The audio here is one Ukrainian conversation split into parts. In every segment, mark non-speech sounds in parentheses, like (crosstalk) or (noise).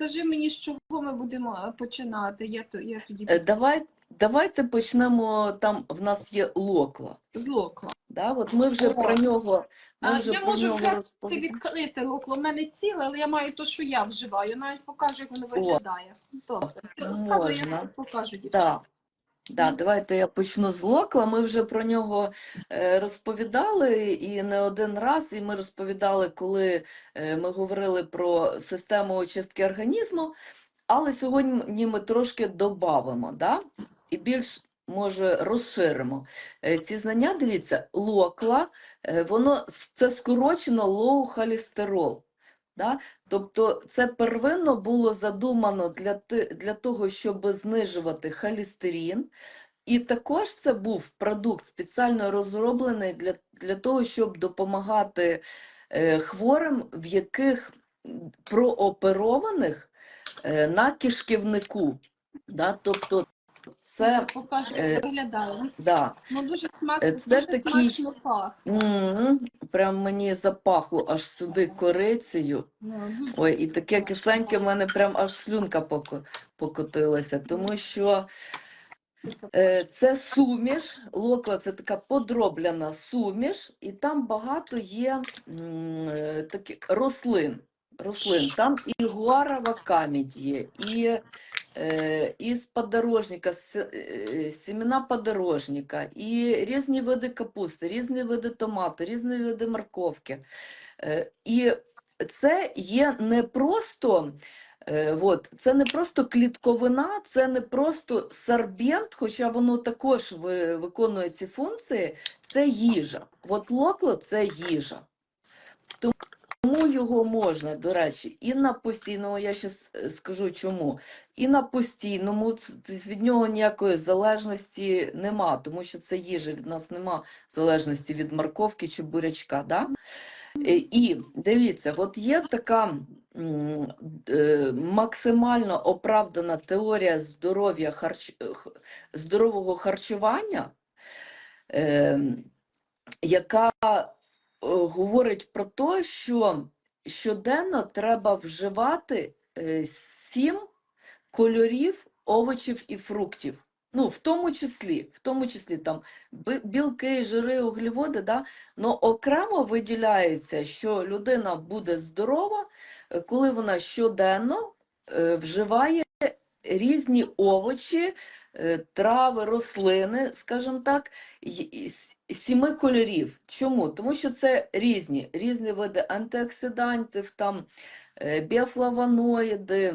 скажи мені, з чого ми будемо е, починати. Я, я тоді Е, Давай, давайте почнемо. Там в нас є локла. з локла. Да? От ми вже про нього, ми А, вже я про можу нього взяти відкрити локло. У мене ціле, але я маю те, що я вживаю. Навіть покажу, як воно виглядає. Добре. Розказуй, я зараз покажу, дівчата. Да, давайте я почну з локла. Ми вже про нього е, розповідали і не один раз, і ми розповідали, коли е, ми говорили про систему очистки організму, але сьогодні ми трошки додамо, да? і більш, може, розширимо. Е, Ці знання, дивіться, локла, воно це скорочено low холестерол. Да? Тобто це первинно було задумано для, для того, щоб знижувати холестерин, і також це був продукт спеціально розроблений для, для того, щоб допомагати е, хворим, в яких прооперованих е, на кишківнику. Да? Тобто це, покажу, е, виглядає. да. Ну дуже смачно, це дуже такий- смачно пахне. М, Прям мені запахло аж сюди корицею. Ну, дуже Ой, і таке кисленьке в мене прям аж слюнка покотилася, тому що е, це суміш, локва це така подроблена суміш, і там багато є е, таких рослин. Рослин. Там і гуарова камідь є, і е, із подорожника, е, семена подорожника, і різні види капусти, різні види томату, різні види морковки. І це є не просто, е, от, це не просто клітковина, це не просто сорбент, хоча воно також виконує ці функції, це їжа. От локло це їжа. Тому його можна, до речі, і на постійному, я ще скажу чому, і на постійному від нього ніякої залежності нема, тому що це їжа, від нас нема залежності від морковки чи бурячка. Да? Е, І дивіться, от є така е, максимально оправдана теорія здоров'я харч... здорового харчування, е, яка говорить про те, що щоденно треба вживати е, сім кольорів овочів і фруктів. Ну, в тому числі, в тому числі там білки, жири, углеводи, да? Но окремо виділяється, що людина буде здорова, е, коли вона щоденно е, вживає різні овочі, е, трави, рослини, скажімо так, сіми кольорів. Чому? Тому що це різні, різні види антиоксидантів, там е, біофлавоноїди,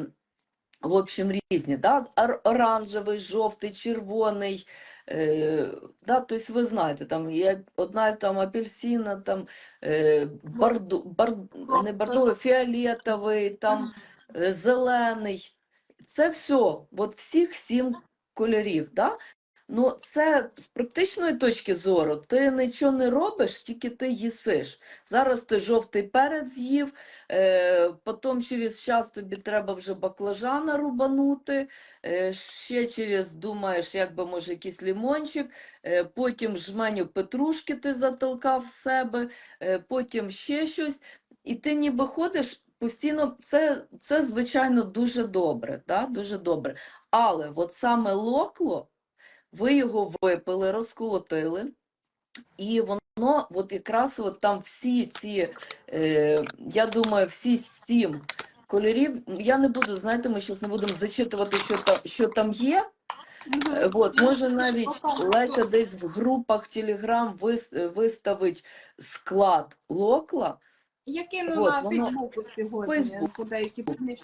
в общем, різні, да? Оранжевий, жовтий, червоний. Е, да, тобто ви знаєте, там є одна там апельсина, там е, бордо, бар, не бордовий, фіолетовий, там е, зелений. Це все, от всіх сім кольорів. Да? Ну, це з практичної точки зору, ти нічого не робиш, тільки ти їсиш. Зараз ти жовтий перець з'їв, е, потім через час тобі треба вже баклажана рубанути, е, ще через думаєш, як би може якийсь лимончик, е, потім жменю петрушки ти затолкав в себе, е, потім ще щось, і ти ніби ходиш постійно, це, це звичайно дуже добре, да? дуже добре. Але от саме локло, ви його випили, розколотили, і воно, от якраз от там всі ці, е, я думаю, всі сім кольорів, я не буду, знаєте, ми зараз не будемо зачитувати, що там, що там є. Е, От, може навіть Леся десь в групах Телеграм виставить склад локла. Я кину От, на воно- Фейсбуку сьогодні, Фейсбук.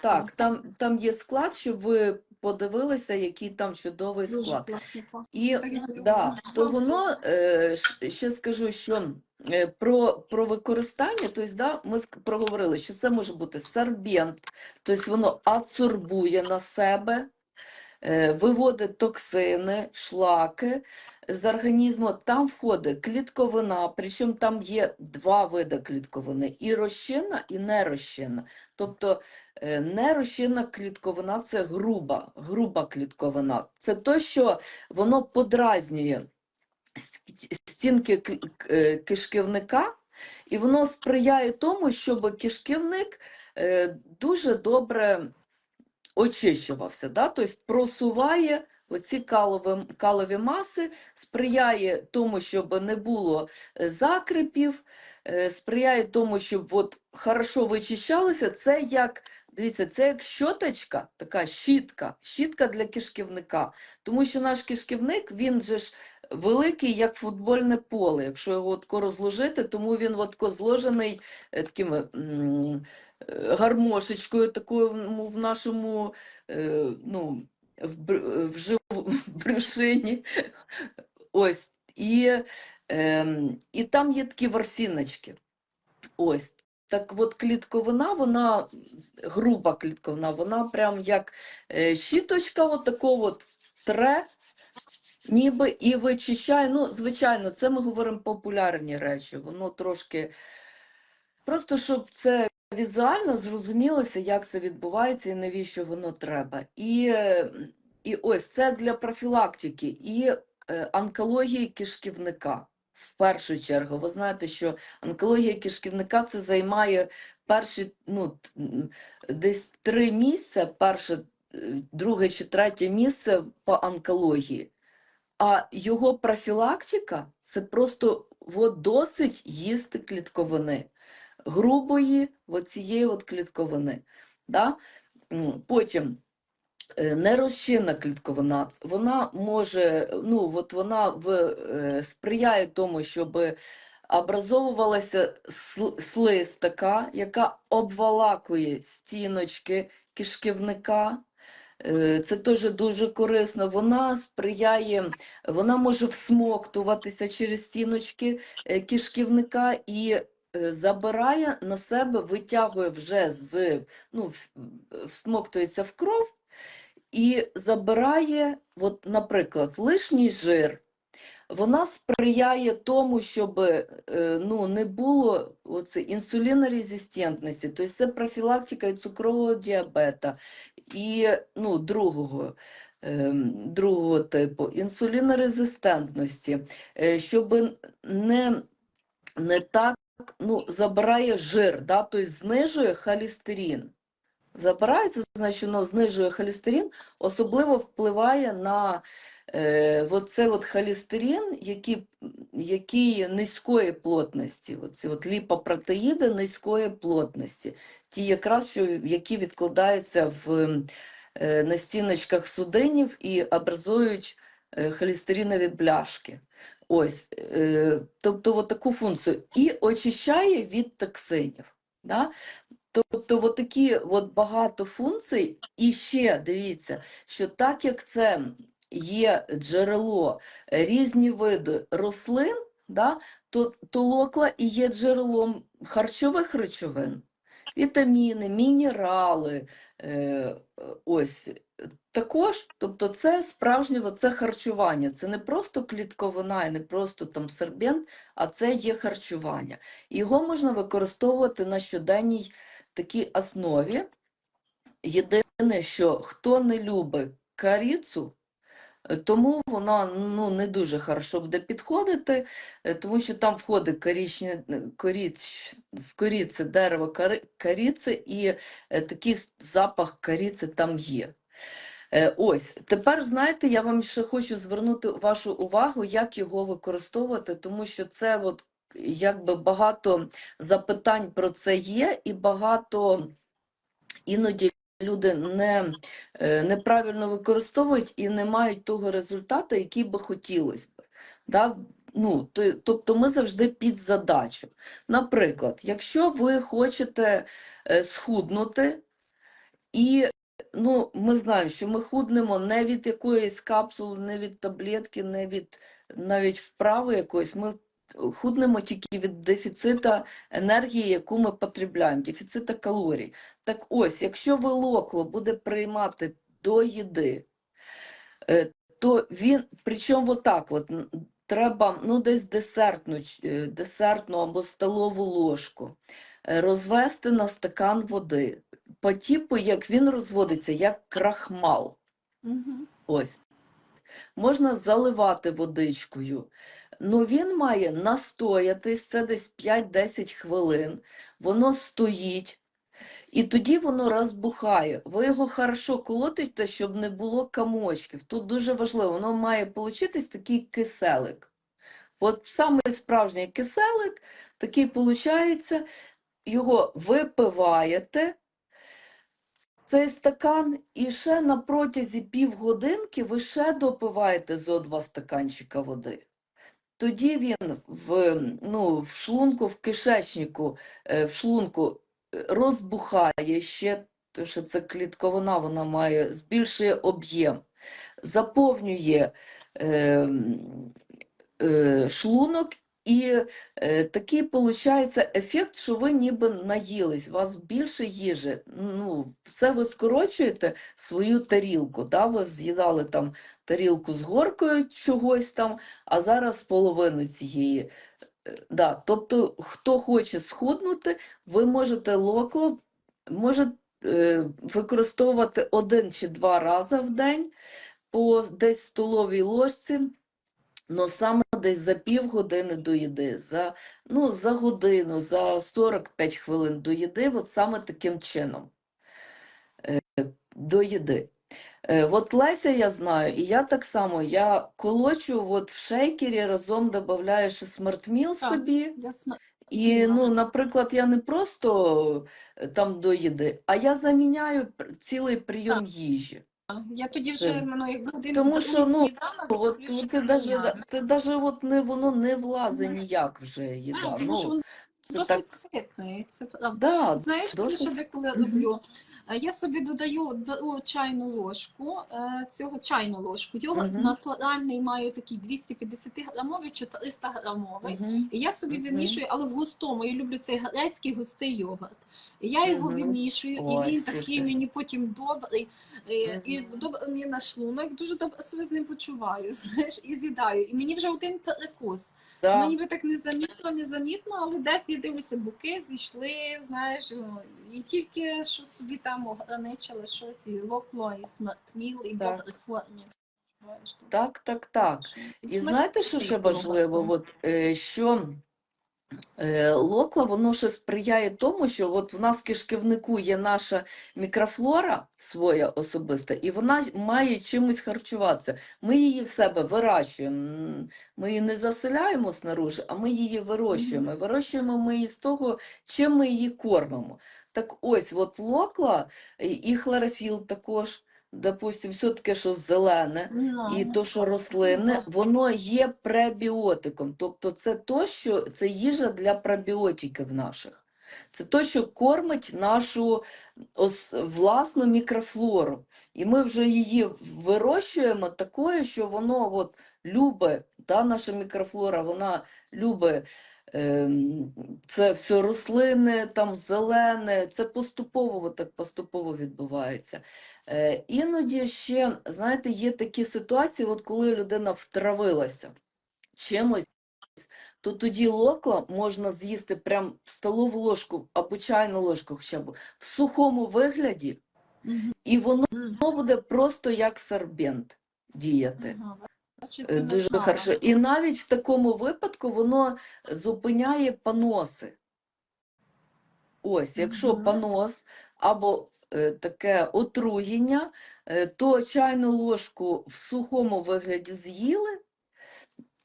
Так, там, там є склад, щоб ви подивилися, який там чудовий склад. І да, то воно е, ще скажу, що е, про, про використання, тобто, да, ми проговорили, що це може бути сорбент, тобто воно адсорбує на себе, е, виводить токсини, шлаки з організму. Там входить клітковина, причому там є два види клітковини: і розчинна, і нерозчинна. Тобто е, нерозчинна клітковина це груба, груба клітковина. Це то, що воно подразнює стінки е, кишківника, і воно сприяє тому, щоб кишківник е, дуже добре очищувався, да? тобто просуває оці калові, калові маси, сприяє тому, щоб не було е, закрипів, е, сприяє тому, щоб от хорошо вичищалося. Це як, дивіться, це як щоточка, така щітка, щітка для кишківника. Тому що наш кишківник, він же ж великий, як футбольне поле, якщо його отко розложити, тому він отко зложений е, такими гармошечкою, такою в нашому ну, в, в, жив- (laughs) в брюшині. Ось. І, ем, і там є такі ворсіночки. Ось. Так от клітковина, вона груба клітковина, вона прям як е, щіточка, от от тре, ніби і вичищає. Ну, звичайно, це ми говоримо популярні речі. Воно трошки. Просто щоб це візуально зрозумілося, як це відбувається і навіщо воно треба. І, і ось це для профілактики і е, онкології кишківника. В першу чергу, ви знаєте, що онкологія кишківника це займає перші, ну, десь три місця, перше, е, друге чи третє місце по онкології. А його профілактика це просто досить їсти клітковини, грубої оцієї от клітковини. Да? Потім е, нерозчинна клітковина, вона може, ну, от вона в, е, сприяє тому, щоб образовувалася сл- слизь така, яка обволакує стіночки кишківника. Е, Це теж дуже корисно. Вона сприяє, вона може всмоктуватися через стіночки кишківника і забирає на себе, витягує вже з, ну, всмоктується в кров і забирає, от, наприклад, лишній жир. Вона сприяє тому, щоб е, ну, не було інсулінорезистентності, тобто це профілактика і цукрового діабета, і ну, другого, ем, другого типу, інсулінорезистентності, е, щоб не, не так ну, забирає жир, да, тобто знижує холестерин. Забирається, значить, воно знижує холестерин, особливо впливає на е, оце от холестерин, який, який низької плотності, оці от ліпопротеїди низької плотності, ті якраз, що, які відкладаються в, е, на стіночках судинів і образують е, холестеринові бляшки. Ось, е, тобто от таку функцію. І очищає від токсинів. Да? Тобто от такі от багато функцій, і ще дивіться, що так як це є джерело різні види рослин, да, то, то локла і є джерелом харчових речовин, вітаміни, мінерали, е, ось також, тобто це справжнє оце харчування, це не просто клітковина і не просто там сербент, а це є харчування. Його можна використовувати на щоденній такій основі. Єдине, що хто не любить корицю, е, тому вона ну, не дуже хорошо буде підходити, е, тому що там входить корічне, коріч, з коріці дерево кориці і е, такий запах кориці там є. Е, Ось, тепер, знаєте, я вам ще хочу звернути вашу увагу, як його використовувати, тому що це от якби багато запитань про це є, і багато іноді люди не, е, неправильно використовують і не мають того результату, який би хотілося. Да? Ну, то, тобто ми завжди під задачу. Наприклад, якщо ви хочете е, схуднути, і ну, ми знаємо, що ми худнемо не від якоїсь капсули, не від таблетки, не від навіть вправи якоїсь. Ми худнемо тільки від дефіцита енергії, яку ми потребляємо, дефіцита калорій. Так ось, якщо волокло буде приймати до їди, е, то він, причому отак, от, треба ну, десь десертну, е, десертну або столову ложку е, розвести на стакан води. По типу, як він розводиться, як крахмал. Мгм. Ось. Можна заливати водичкою. Ну, він має настоятись, це десь 5-10 хвилин. Воно стоїть. І тоді воно розбухає. Ви його хорошо колотите, щоб не було комочків. Тут дуже важливо, воно має получитись такий киселик. От саме справжній киселик, такий виходить, його випиваєте, цей стакан, і ще на протязі півгодинки ви ще допиваєте зо два стаканчика води. Тоді він в, ну, в шлунку, в кишечнику, е, в шлунку е, розбухає ще, тому що це клітковина, вона має, збільшує об'єм, заповнює е, е, шлунок, і е, такий виходить ефект, що ви ніби наїлись, у вас більше їжі. Ну, все ви скорочуєте свою тарілку. Да? Ви з'їдали там тарілку з горкою чогось там, а зараз половину цієї. Е, Да. Тобто, хто хоче схуднути, ви можете локло, може е, використовувати один чи два рази в день по десь столовій ложці. Ну, саме десь за півгодини до їди, за, ну, за годину, за 45 хвилин до їди, от саме таким чином е, до їди. Е, От Леся я знаю, і я так само, я колочу от в шейкері, разом додаю ще смартміл Так. собі. Я см... І, ну, наприклад, я не просто е, там до їди, а я заміняю цілий прийом їжі. Я тоді вже Це- ну, як годину Тому що, ну, сніданок, От, собі ти навіть ти даже от не, воно не влазить ніяк вже їда. А, тому що Ну, він це досить так, ситний, це да, Знаєш, я ще досить. деколи люблю. Е, Я собі додаю чайну ложку, е, цього чайну ложку. Йогурт Мгм. натуральний маю такий 250 грамовий чи 300 грамовий. Мгм. І я собі Мгм. вимішую, але в густому. Я люблю цей грецький густий йогурт. Я його Мгм. вимішую, Ой, і він такий слушай. мені потім добрий. е, І добре мені на шлунок, дуже добре себе з ним почуваю, (laughs) знаєш, і з'їдаю. І мені вже один перекус. Да. Ну, ніби так незамітно, незамітно, але десь я дивлюся, буки зійшли, знаєш, ну, і тільки що собі там ограничили щось, і локло, і смертміл, і то- Так, так, так. І знаєте, що ще важливо? От, е, що е, локла, воно ще сприяє тому, що от в нас в кишківнику є наша мікрофлора своя особиста, і вона має чимось харчуватися. Ми її в себе вирощуємо. Ми її не заселяємо снаружи, а ми її вирощуємо. Вирощуємо ми її з того, чим ми її кормимо. Так ось, от локла і хлорофіл також, допустим, все таке, що зелене. Ну, І то, що рослинне, воно є пребіотиком. Тобто це то, що це їжа для пробіотиків наших. Це то, що кормить нашу ос, власну мікрофлору. І ми вже її вирощуємо такою, що воно от любить, та наша мікрофлора, вона любить це все рослини, там зелене, це поступово, так поступово відбувається. Е, Іноді ще, знаєте, є такі ситуації, от коли людина втравилася чимось, то тоді локла можна з'їсти прям столову ложку або чайну ложку хоча б в сухому вигляді, і воно буде просто як сорбент діяти. Е, Дуже хорошо. І навіть в такому випадку воно зупиняє поноси. Ось, якщо понос або е, таке отруєння, е, то чайну ложку в сухому вигляді з'їли,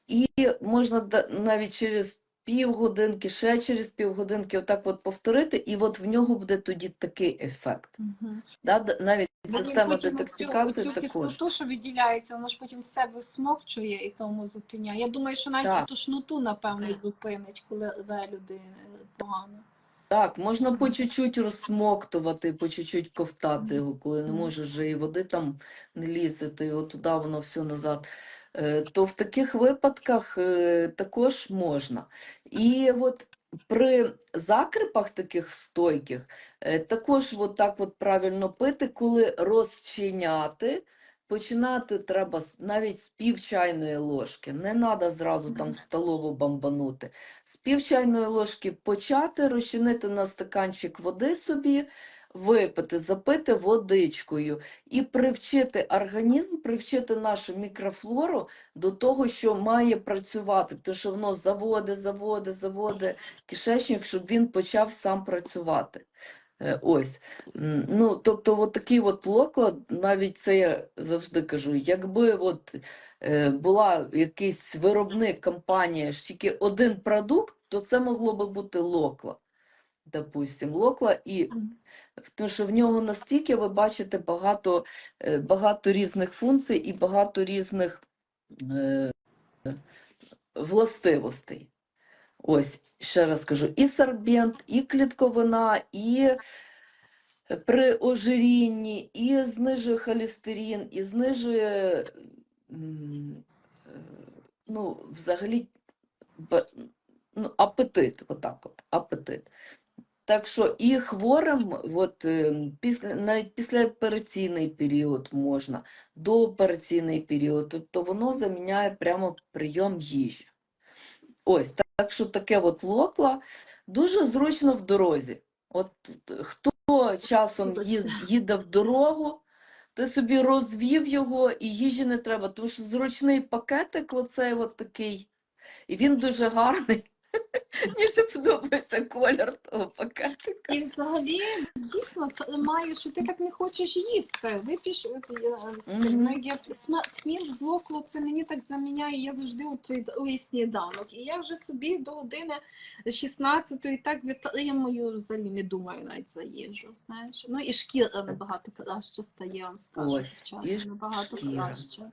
і можна навіть через півгодинки, ще через півгодинки отак от повторити, і от в нього буде тоді такий ефект. Мгм. Да? Навіть Бо система детоксикації оцю також. кислоту, що виділяється, воно ж потім в себе всмокчує і тому зупиняє. Я думаю, що навіть Так. тошноту, напевно, зупинить, коли рве людина погано. Так, можна по чуть-чуть розсмоктувати, по чуть-чуть ковтати його, коли не можеш вже і води там не лізти, і от туди воно все назад. Е, То в таких випадках е, також можна. І от при закрипах таких стойких е, також от так от правильно пити, коли розчиняти, починати треба навіть з пів чайної ложки. Не треба зразу там столову бомбанути з пів чайної ложки почати розчинити на стаканчик води собі, випити, запити водичкою і привчити організм, привчити нашу мікрофлору до того, що має працювати, тому що воно заводи, заводи, заводи кишечник, щоб він почав сам працювати. Е, Ось. Ну, тобто, от такий от локлад, навіть це я завжди кажу, якби от е, була якийсь виробник, компанія, ж тільки один продукт, то це могло би бути локла. Допустим, локла і тому що в нього настільки ви бачите багато, е, багато різних функцій і багато різних е, властивостей. Ось, ще раз кажу, і сорбент, і клітковина, і при ожирінні, і знижує холестерин, і знижує, ну, взагалі, ну, апетит, отак от, апетит. Так що і хворим, от, е, після, навіть післяопераційний період можна, доопераційний період, тобто воно заміняє прямо прийом їжі. Ось, так, так що таке от локла дуже зручно в дорозі. От хто часом їде в дорогу, ти собі розвів його і їжі не треба, тому що зручний пакетик, оцей от такий, і він дуже гарний. (laughs) Мені подобається колір того пакетика. І взагалі дійсно має, що ти так не хочеш їсти. Я з ну, тмін з локло, це мені так заміняє. Я завжди от цей сніданок. І я вже собі до години 16 так витримую, взагалі не думаю навіть за їжу. Знаєш, ну і шкіра набагато краще стає, я вам скажу. Ось, і набагато шкіра. краще.